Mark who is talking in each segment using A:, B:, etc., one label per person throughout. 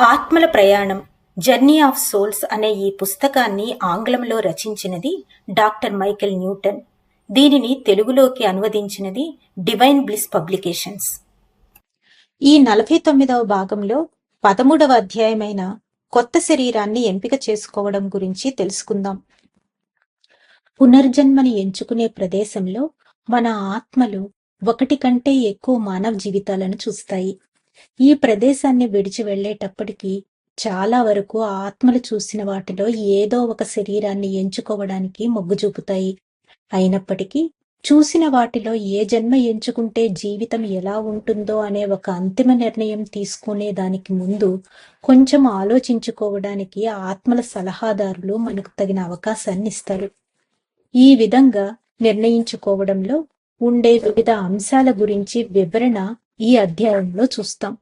A: ఆత్మల ప్రయాణం journey of souls అనే ఈ పుస్తకాన్ని ఆంగ్లంలో రచించినది డాక్టర్ మైకెల్ న్యూటన్. దీనిని తెలుగులోకి అనువదించినది డివైన్ బ్లిస్ పబ్లికేషన్స్. ఈ నలభై తొమ్మిదవ భాగంలో పదమూడవ అధ్యాయమైన కొత్త శరీరాన్ని ఎంపిక చేసుకోవడం గురించి తెలుసుకుందాం. పునర్జన్మని ఎంచుకునే ప్రదేశంలో మన ఆత్మలు ఒకటి కంటే ఎక్కువ మానవ జీవితాలను చూస్తాయి. ఈ ప్రదేశాన్ని విడిచి వెళ్ళేటప్పటికీ చాలా వరకు ఆత్మలు చూసిన వాటిలో ఏదో ఒక శరీరాన్ని ఎంచుకోవడానికి మొగ్గు చూపుతాయి. అయినప్పటికీ చూసిన వాటిలో ఏ జన్మ ఎంచుకుంటే జీవితం ఎలా ఉంటుందో అనే ఒక అంతిమ నిర్ణయం తీసుకునే దానికి ముందు కొంచెం ఆలోచించుకోవడానికి ఆత్మల సలహాదారులు మనకు తగిన అవకాశాన్ని ఇస్తారు. ఈ విధంగా నిర్ణయించుకోవడంలో ఉండే వివిధ అంశాల గురించి వివరణ ఈ అధ్యాయంలో చూస్తాం.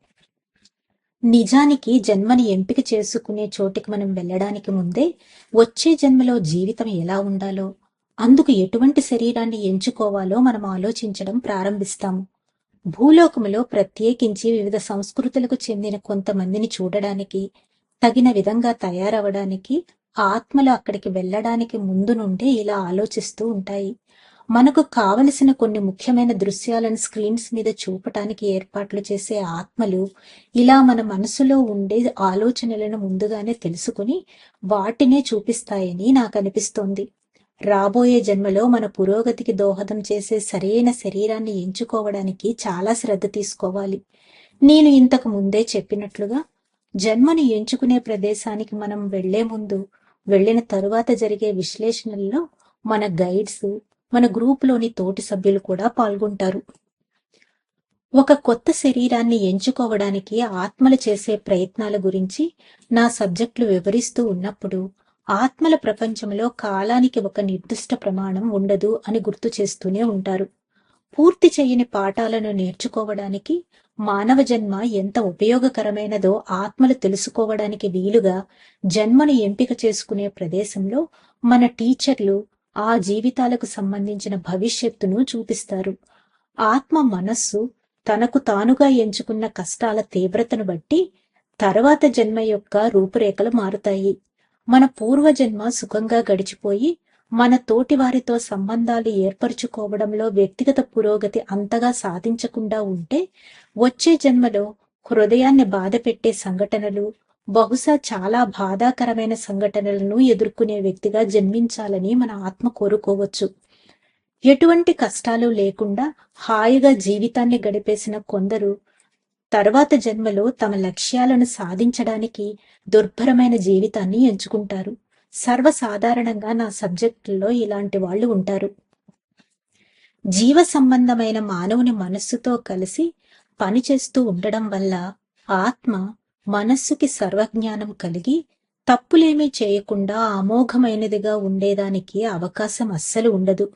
A: నిజానికి జన్మని ఎంపిక చేసుకునే చోటికి మనం వెళ్ళడానికి ముందే వచ్చే జన్మలో జీవితం ఎలా ఉండాలో అందుకు ఎటువంటి శరీరాన్ని ఎంచుకోవాలో మనం ఆలోచించడం ప్రారంభిస్తాము. భూలోకములో ప్రత్యేకించి వివిధ సంస్కృతులకు చెందిన కొంతమందిని చూడడానికి తగిన విధంగా తయారవడానికి ఆత్మలు అక్కడికి వెళ్ళడానికి ముందు నుండే ఇలా ఆలోచిస్తూ ఉంటాయి. మనకు కావలసిన కొన్ని ముఖ్యమైన దృశ్యాలను స్క్రీన్స్ మీద చూపటానికి ఏర్పాట్లు చేసే ఆత్మలు ఇలా మన మనసులో ఉండే ఆలోచనలను ముందుగానే తెలుసుకుని వాటినే చూపిస్తాయని నాకు అనిపిస్తోంది రాబోయే జన్మలో మన పురోగతికి దోహదం చేసే సరైన శరీరాన్ని ఎంచుకోవడానికి చాలా శ్రద్ధ తీసుకోవాలి. నేను ఇంతకు ముందే చెప్పినట్లుగా జన్మను ఎంచుకునే ప్రదేశానికి మనం వెళ్ళే ముందు వెళ్ళిన తరువాత జరిగే విశ్లేషణల్లో మన గైడ్స్ మన గ్రూపులోని తోటి సభ్యులు కూడా పాల్గొంటారు. ఒక కొత్త శరీరాన్ని ఎంచుకోవడానికి ఆత్మలు చేసే ప్రయత్నాల గురించి నా సబ్జెక్టులు వివరిస్తూ ఉన్నప్పుడు ఆత్మల ప్రపంచంలో కాలానికి ఒక నిర్దిష్ట ప్రమాణం ఉండదు అని గుర్తు చేస్తూనే ఉంటారు. పూర్తి చేయని పాఠాలను నేర్చుకోవడానికి మానవ జన్మ ఎంత ఉపయోగకరమైనదో ఆత్మలు తెలుసుకోవడానికి వీలుగా జన్మను ఎంపిక చేసుకునే ప్రదేశంలో మన టీచర్లు ఆ జీవితాలకు సంబంధించిన భవిష్యత్తును చూపిస్తారు. ఆత్మ మనస్సు తనకు తానుగా ఎంచుకున్న కష్టాల తీవ్రతను బట్టి తర్వాత జన్మ యొక్క రూపురేఖలు మారుతాయి. మన పూర్వజన్మ సుఖంగా గడిచిపోయి మన తోటి వారితో సంబంధాలు ఏర్పరచుకోవడంలో వ్యక్తిగత పురోగతి అంతగా సాధించకుండా ఉంటే వచ్చే జన్మలో హృదయాన్ని బాధ పెట్టే సంఘటనలు బహుశా చాలా బాధాకరమైన సంఘటనలను ఎదుర్కొనే వ్యక్తిగా జన్మించాలని మన ఆత్మ కోరుకోవచ్చు. ఎటువంటి కష్టాలు లేకుండా హాయిగా జీవితాన్ని గడిపేసిన కొందరు తర్వాత జన్మలో తమ లక్ష్యాలను సాధించడానికి దుర్భరమైన జీవితాన్ని ఎంచుకుంటారు. సర్వసాధారణంగా నా సబ్జెక్టుల్లో ఇలాంటి వాళ్ళు ఉంటారు. జీవ సంబంధమైన మానవుని మనస్సుతో కలిసి పనిచేస్తూ ఉండడం వల్ల ఆత్మ మనస్సుకి సర్వజ్ఞానం కలిగి తప్పులేమీ చేయకుండా అమోఘమైనదిగా ఉండేదానికి అవకాశం అస్సలు ఉండదు.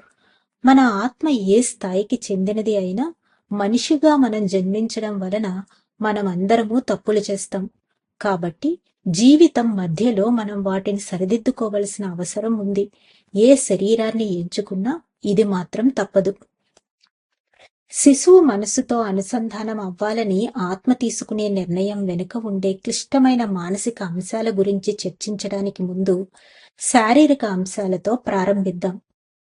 A: మన ఆత్మ ఏ స్థాయికి చెందినది అయినా మనిషిగా మనం జన్మించడం వలన మనం అందరము తప్పులు చేస్తాం. కాబట్టి జీవితం మధ్యలో మనం వాటిని సరిదిద్దుకోవలసిన అవసరం ఉంది. ఏ శరీరాన్ని ఎంచుకున్నా ఇది మాత్రం తప్పదు. శిశువు మనసుతో అనుసంధానం అవ్వాలని ఆత్మ తీసుకునే నిర్ణయం వెనుక ఉండే క్లిష్టమైన మానసిక అంశాల గురించి చర్చించడానికి ముందు శారీరక అంశాలతో ప్రారంభిద్దాం.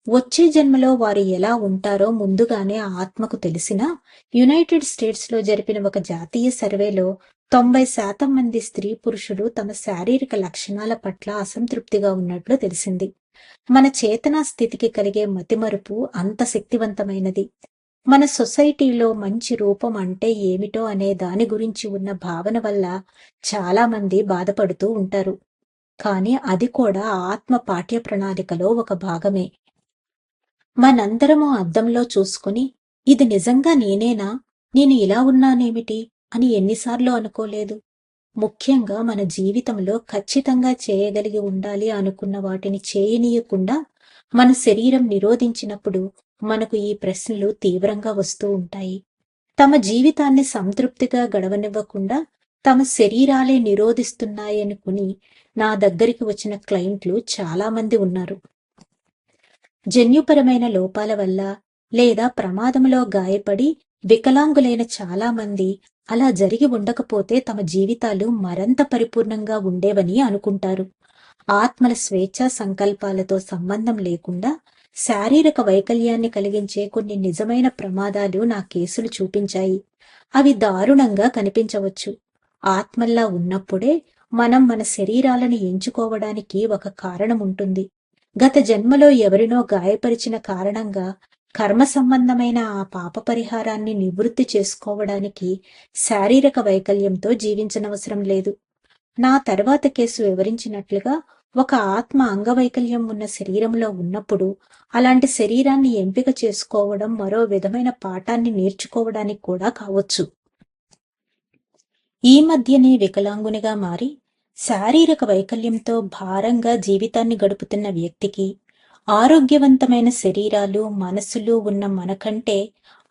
A: వచ్చే జన్మలో వారు ఎలా ఉంటారో ముందుగానే ఆత్మకు తెలిసిన యునైటెడ్ స్టేట్స్లో జరిపిన ఒక జాతీయ సర్వేలో తొంభై శాతం మంది స్త్రీ పురుషులు తమ శారీరక లక్షణాల పట్ల అసంతృప్తిగా ఉన్నట్లు తెలిసింది. మన చేతనా స్థితికి కలిగే మతిమరుపు అంత శక్తివంతమైనది. మన సొసైటీలో మంచి రూపం అంటే ఏమిటో అనే దాని గురించి ఉన్న భావన వల్ల చాలా మంది బాధపడుతూ ఉంటారు. కానీ అది కూడా ఆత్మ పాఠ్య ప్రణాళికలో ఒక భాగమే. మనందరము అద్దంలో చూసుకుని ఇది నిజంగా నేనేనా? నేను ఇలా ఉన్నానేమిటి? అని ఎన్నిసార్లు అనుకోలేదు. ముఖ్యంగా మన జీవితంలో ఖచ్చితంగా చేయగలిగి ఉండాలి అనుకున్న వాటిని చేయనీయకుండా మన శరీరం నిరోధించినప్పుడు మనకు ఈ ప్రశ్నలు తీవ్రంగా వస్తూ ఉంటాయి. తమ జీవితాన్ని సంతృప్తిగా గడవనివ్వకుండా తమ శరీరాలే నిరోధిస్తున్నాయనుకుని నా దగ్గరికి వచ్చిన క్లయింట్లు చాలా మంది ఉన్నారు. జన్యుపరమైన లోపాల వల్ల లేదా ప్రమాదంలో గాయపడి వికలాంగులైన చాలా మంది అలా జరిగి ఉండకపోతే తమ జీవితాలు మరంత పరిపూర్ణంగా ఉండేవని అనుకుంటారు. ఆత్మల స్వేచ్ఛా సంకల్పాలతో సంబంధం లేకుండా శారీరక వైకల్యాన్ని కలిగించే కొన్ని నిజమైన ప్రమాదాలు నా కేసులు చూపించాయి. అవి దారుణంగా కనిపించవచ్చు. ఆత్మల్లా ఉన్నప్పుడే మనం మన శరీరాలను ఎంచుకోవడానికి ఒక కారణం ఉంటుంది గత జన్మలో ఎవరినో గాయపరిచిన కారణంగా కర్మ సంబంధమైన ఆ పాప పరిహారాన్ని నివృత్తి చేసుకోవడానికి శారీరక వైకల్యంతో జీవించనవసరం లేదు. నా తర్వాత కేసు వివరించినట్లుగా ఒక ఆత్మ అంగవైకల్యం ఉన్న శరీరంలో ఉన్నప్పుడు అలాంటి శరీరాన్ని ఎంపిక చేసుకోవడం మరో విధమైన పాఠాన్ని నేర్చుకోవడానికి కూడా కావచ్చు. ఈ మధ్యనే వికలాంగునిగా మారి శారీరక వైకల్యంతో భారంగా జీవితాన్ని గడుపుతున్న వ్యక్తికి ఆరోగ్యవంతమైన శరీరాలు మనసులు ఉన్న మనకంటే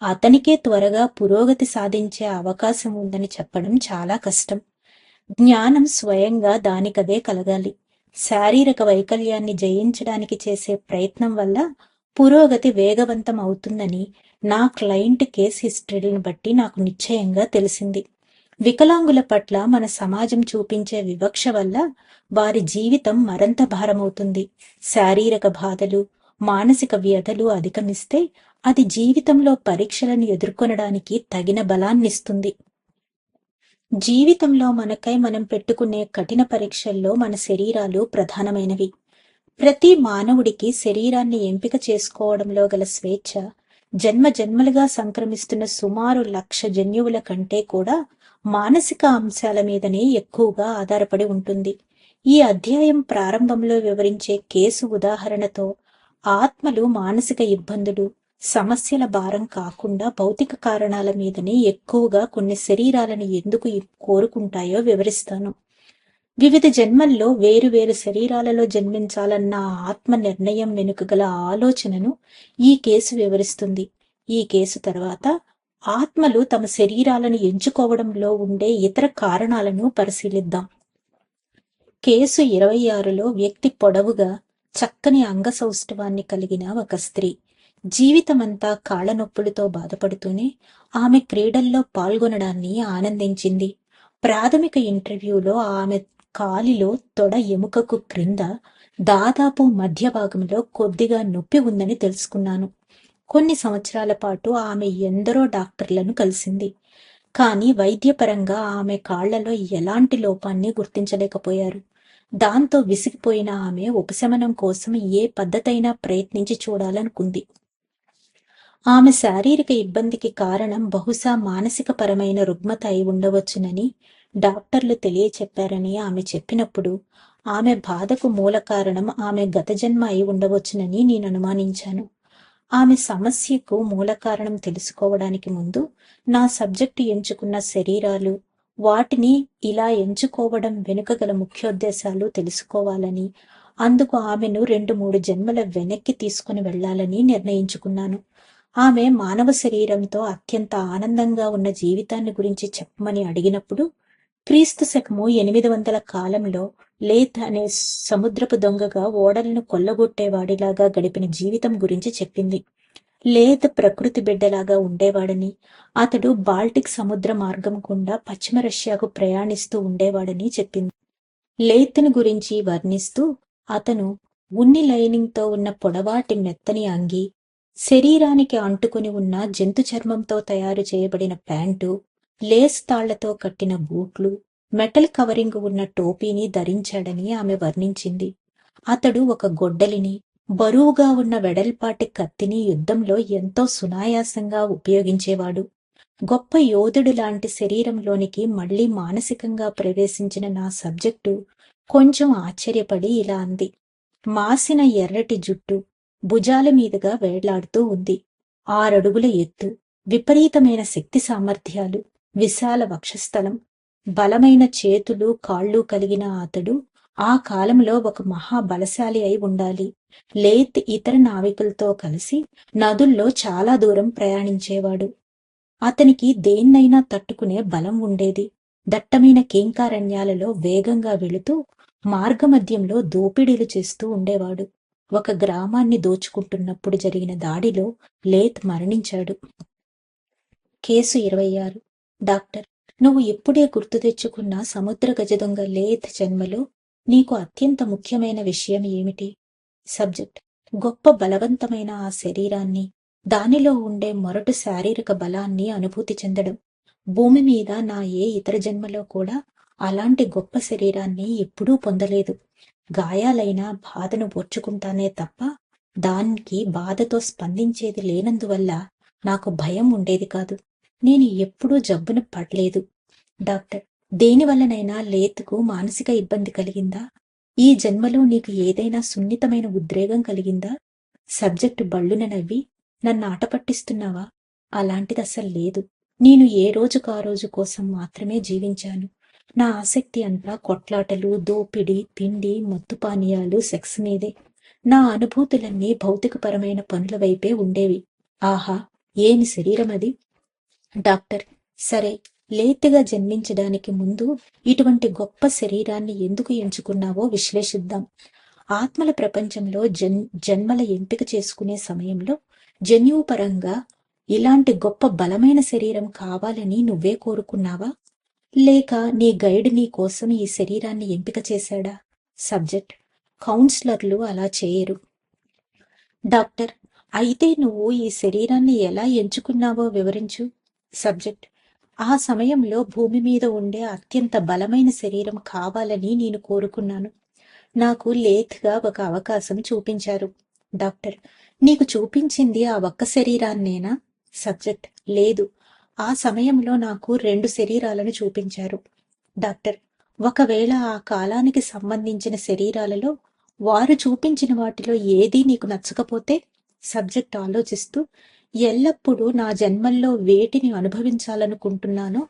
A: అతనికే త్వరగా పురోగతి సాధించే అవకాశం ఉందని చెప్పడం చాలా కష్టం. జ్ఞానం స్వయంగా దానికదే కలగాలి. శారీరక వైకల్యాన్ని జయించడానికి చేసే ప్రయత్నం వల్ల పురోగతి వేగవంతం అవుతుందని నా క్లయింట్ కేస్ హిస్టరీని బట్టి నాకు నిశ్చయంగా తెలిసింది. వికలాంగుల పట్ల మన సమాజం చూపించే వివక్ష వల్ల వారి జీవితం మరంత భారమవుతుంది. శారీరక బాధలు మానసిక వ్యధలు అధిగమిస్తే అది జీవితంలో పరీక్షలను ఎదుర్కొనడానికి తగిన బలాన్నిస్తుంది. జీవితంలో మనకై మనం పెట్టుకునే కఠిన పరీక్షల్లో మన శరీరాలు ప్రధానమైనవి. ప్రతి మానవుడికి శరీరాన్ని ఎంపిక చేసుకోవడంలో గల స్వేచ్ఛ జన్మ జన్మలుగా సంక్రమిస్తున్న సుమారు లక్ష జన్యువుల కంటే కూడా మానసిక అంశాల మీదనే ఎక్కువగా ఆధారపడి ఉంటుంది. ఈ అధ్యాయం ప్రారంభంలో వివరించే కేసు ఉదాహరణతో ఆత్మలు మానసిక ఇబ్బందులు సమస్యల భారం కాకుండా భౌతిక కారణాల మీదనే ఎక్కువగా కొన్ని శరీరాలను ఎందుకు కోరుకుంటాయో వివరిస్తాను. వివిధ జన్మల్లో వేరు వేరు శరీరాలలో జన్మించాలన్న ఆత్మ నిర్ణయం వెనుక గల ఆలోచనను ఈ కేసు వివరిస్తుంది. ఈ కేసు తర్వాత ఆత్మలు తమ శరీరాలను ఎంచుకోవడంలో ఉండే ఇతర కారణాలను పరిశీలిద్దాం. కేసు ఇరవై ఆరులో వ్యక్తి పొడవుగా చక్కని అంగసౌష్ఠవాన్ని కలిగిన ఒక స్త్రీ. జీవితమంతా కాళ్ళ నొప్పులతో బాధపడుతూనే ఆమె క్రీడల్లో పాల్గొనడాన్ని ఆనందించింది. ప్రాథమిక ఇంటర్వ్యూలో ఆమె కాలిలో తొడ ఎముకకు క్రింద దాదాపు మధ్య భాగంలో కొద్దిగా నొప్పి ఉందని తెలుసుకున్నాను. కొన్ని సంవత్సరాల పాటు ఆమె ఎందరో డాక్టర్లను కలిసింది. కానీ వైద్యపరంగా ఆమె కాళ్ళలో ఎలాంటి లోపాన్ని గుర్తించలేకపోయారు. దాంతో విసిగిపోయిన ఆమె ఉపశమనం కోసం ఏ పద్ధతైనా ప్రయత్నించి చూడాలనుకుంది. ఆమె శారీరక ఇబ్బందికి కారణం బహుశా మానసిక పరమైన రుగ్మత అయి ఉండవచ్చునని డాక్టర్లు తెలియచెప్పారని ఆమె చెప్పినప్పుడు ఆమె బాధకు మూల కారణం ఆమె గత జన్మ అయి ఉండవచ్చునని నేను అనుమానించాను. ఆమె సమస్యకు మూల కారణం తెలుసుకోవడానికి ముందు నా సబ్జెక్టు ఎంచుకున్న శరీరాలు వాటిని ఇలా ఎంచుకోవడం వెనుక గల ముఖ్యోద్దేశాలు తెలుసుకోవాలని అందుకు ఆమెను రెండు మూడు జన్మల వెనక్కి తీసుకుని వెళ్ళాలని నిర్ణయించుకున్నాను. ఆమె మానవ శరీరంతో అత్యంత ఆనందంగా ఉన్న జీవితాన్ని గురించి చెప్పమని అడిగినప్పుడు క్రీస్తు శకము ఎనిమిది వందల కాలంలో లేత్ అనే సముద్రపు దొంగగా ఓడలను కొల్లగొట్టేవాడిలాగా గడిపిన జీవితం గురించి చెప్పింది. లేత్ ప్రకృతి బిడ్డలాగా ఉండేవాడని అతడు బాల్టిక్ సముద్ర మార్గం గుండా పశ్చిమ రష్యాకు ప్రయాణిస్తూ ఉండేవాడని చెప్పింది. లేత్ను గురించి వర్ణిస్తూ అతను ఉన్ని లైనింగ్తో ఉన్న పొడవాటి మెత్తని అంగి శరీరానికి అంటుకుని ఉన్న జంతు చర్మంతో తయారు చేయబడిన ప్యాంటు లేస్ తాళ్ళతో కట్టిన బూట్లు మెటల్ కవరింగ్ ఉన్న టోపీని ధరించాడని ఆమె వర్ణించింది. అతడు ఒక గొడ్డలిని బరువుగా ఉన్న వెడల్పాటి కత్తిని యుద్ధంలో ఎంతో సునాయాసంగా ఉపయోగించేవాడు. గొప్ప యోధుడు లాంటి శరీరంలోనికి మళ్ళీ మానసికంగా ప్రవేశించిన నా సబ్జెక్టు కొంచెం ఆశ్చర్యపడి ఇలా అంది. మాసిన ఎర్రటి జుట్టు భుజాల మీదుగా వేళ్ళాడుతూ ఉంది. ఆరడుగుల ఎత్తు విపరీతమైన శక్తి సామర్థ్యాలు విశాల వక్షస్థలం బలమైన చేతులు కాళ్ళు కలిగిన అతడు ఆ కాలంలో ఒక మహా బలశాలి అయి ఉండాలి. లేత్ ఇతర నావికులతో కలిసి నదుల్లో చాలా దూరం ప్రయాణించేవాడు. అతనికి దేన్నైనా తట్టుకునే బలం ఉండేది. దట్టమైన కేంకారణ్యాలలో వేగంగా వెళుతూ మార్గమధ్యంలో దోపిడీలు చేస్తూ ఉండేవాడు. ఒక గ్రామాన్ని దోచుకుంటున్నప్పుడు జరిగిన దాడిలో లేత్ మరణించాడు. కేసు ఇరవై ఆరు. డాక్టర్ నువ్వు ఇప్పుడే గుర్తు తెచ్చుకున్న సముద్ర గజదొంగ లేత్ జన్మలో నీకు అత్యంత ముఖ్యమైన విషయం ఏమిటి? సబ్జెక్ట్ గొప్ప బలవంతమైన ఆ శరీరాన్ని దానిలో ఉండే మొరటు శారీరక బలాన్ని అనుభూతి చెందడం భూమి మీద నా ఏ ఇతర జన్మలో కూడా అలాంటి గొప్ప శరీరాన్ని ఎప్పుడూ పొందలేదు. గాయాలైన బాధను ఓర్చుకుంటానే తప్ప దానికి బాధతో స్పందించేది లేనందువల్ల నాకు భయం ఉండేది కాదు. నేను ఎప్పుడూ జబ్బున పడలేదు. డాక్టర్ దేనివల్లనైనా లేతుకు మానసిక ఇబ్బంది కలిగిందా? ఈ జన్మలో నీకు ఏదైనా సున్నితమైన ఉద్రేగం కలిగిందా? సబ్జెక్టు బళ్ళున నవ్వి నన్ను ఆట పట్టిస్తున్నావా? అలాంటిది అసలు లేదు. నేను ఏ రోజుకు ఆ రోజు కోసం మాత్రమే జీవించాను. నా ఆసక్తి అంతా కొట్లాటలు దోపిడి తిండి మత్తు పానీయాలు సెక్స్ మీదే. నా అనుభూతులన్నీ భౌతికపరమైన పనుల వైపే ఉండేవి. ఆహా ఏమి శరీరం అది? డాక్టర్ సరే లేతగా జన్మించడానికి ముందు ఇటువంటి గొప్ప శరీరాన్ని ఎందుకు ఎంచుకున్నావో విశ్లేషిద్దాం. ఆత్మల ప్రపంచంలో జన్ జన్మల ఎంపిక చేసుకునే సమయంలో జన్యుపరంగా ఇలాంటి గొప్ప బలమైన శరీరం కావాలని నువ్వే కోరుకున్నావా? లేక నీ గైడ్ నీ కోసం ఈ శరీరాన్ని ఎంపిక చేశాడా? సబ్జెక్ట్. కౌన్సిలర్లు అలా చేయరు. డాక్టర్ అయితే నువ్వు ఈ శరీరాన్ని ఎలా ఎంచుకున్నావో వివరించు. సబ్జెక్ట్. ఆ సమయంలో భూమి మీద ఉండే అత్యంత బలమైన శరీరం కావాలని నేను కోరుకున్నాను. నాకు లేత్గా ఒక అవకాశం చూపించారు. డాక్టర్. నీకు చూపించింది ఆ ఒక్క శరీరాన్నేనా? సబ్జెక్ట్. లేదు. ఆ సమయంలో నాకు రెండు శరీరాలను చూపించారు. డాక్టర్ ఒకవేళ ఆ కాలానికి సంబంధించిన శరీరాలలో వారు చూపించిన వాటిలో ఏదీ నీకు నచ్చకపోతే సబ్జెక్ట్ ఆలోచిస్తూ ఎల్లప్పుడూ నా జన్మల్లో వేటిని అనుభవించాలనుకుంటున్నానో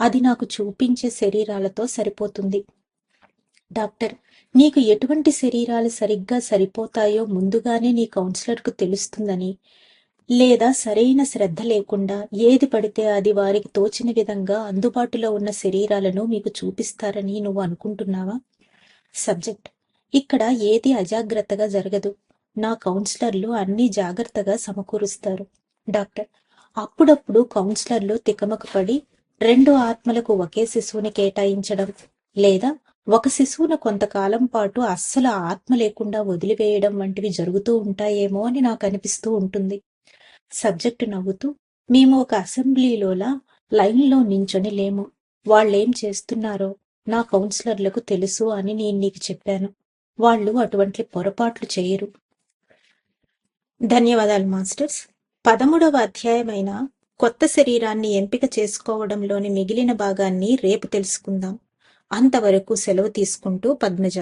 A: అది నాకు చూపించే శరీరాలతో సరిపోతుంది. డాక్టర్ నీకు ఎటువంటి శరీరాలు సరిగ్గా సరిపోతాయో ముందుగానే నీ కౌన్సిలర్కు తెలుస్తుందని లేదా సరైన శ్రద్ధ లేకుండా ఏది పడితే అది వారికి తోచిన విధంగా అందుబాటులో ఉన్న శరీరాలను మీకు చూపిస్తారని నువ్వు అనుకుంటున్నావా? సబ్జెక్ట్. ఇక్కడ ఏది అజాగ్రత్తగా జరగదు. నా కౌన్సిలర్లు అన్ని జాగ్రత్తగా సమకూరుస్తారు. డాక్టర్. అప్పుడప్పుడు కౌన్సిలర్లు తికమక పడి రెండు ఆత్మలకు ఒకే శిశువుని కేటాయించడం లేదా ఒక శిశువును కొంతకాలం పాటు అస్సలు ఆత్మ లేకుండా వదిలివేయడం వంటివి జరుగుతూ ఉంటాయేమో అని నాకు అనిపిస్తూ ఉంటుంది. సబ్జెక్టు నవ్వుతూ మేము ఒక అసెంబ్లీలోలా లైన్లో నించొని లేము. వాళ్ళేం చేస్తున్నారో నా కౌన్సిలర్లకు తెలుసు అని నేను నీకు చెప్పాను. వాళ్ళు అటువంటి పొరపాట్లు చేయరు. ధన్యవాదాలు మాస్టర్స్. పదమూడవ అధ్యాయమైన కొత్త శరీరాన్ని ఎంపిక చేసుకోవడంలోని మిగిలిన భాగాన్ని రేపు తెలుసుకుందాం. అంతవరకు సెలవు తీసుకుంటూ పద్మజ.